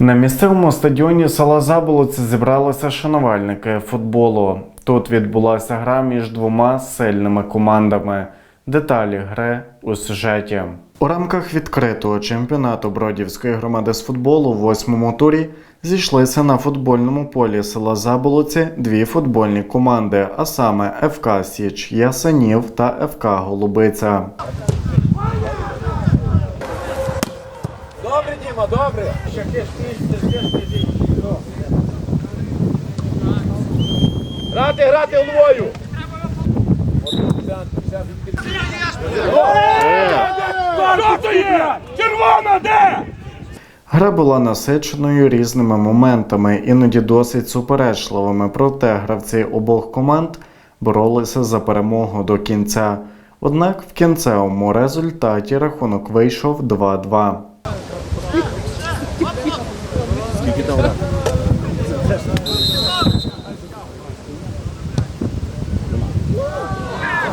На місцевому стадіоні села Заболоці зібралися шанувальники футболу. Тут відбулася гра між двома сильними командами. Деталі гри у сюжеті. У рамках відкритого чемпіонату Бродівської громади з футболу в восьмому турі зійшлися на футбольному полі села Заболоці дві футбольні команди, а саме ФК Січ Ясенів та ФК Голубиця. Добре, Діма, добре. Грати, грати головою. Червона де? Гра була насиченою різними моментами, іноді досить суперечливими, проте гравці обох команд боролися за перемогу до кінця. Однак в кінцевому результаті рахунок вийшов 2-2.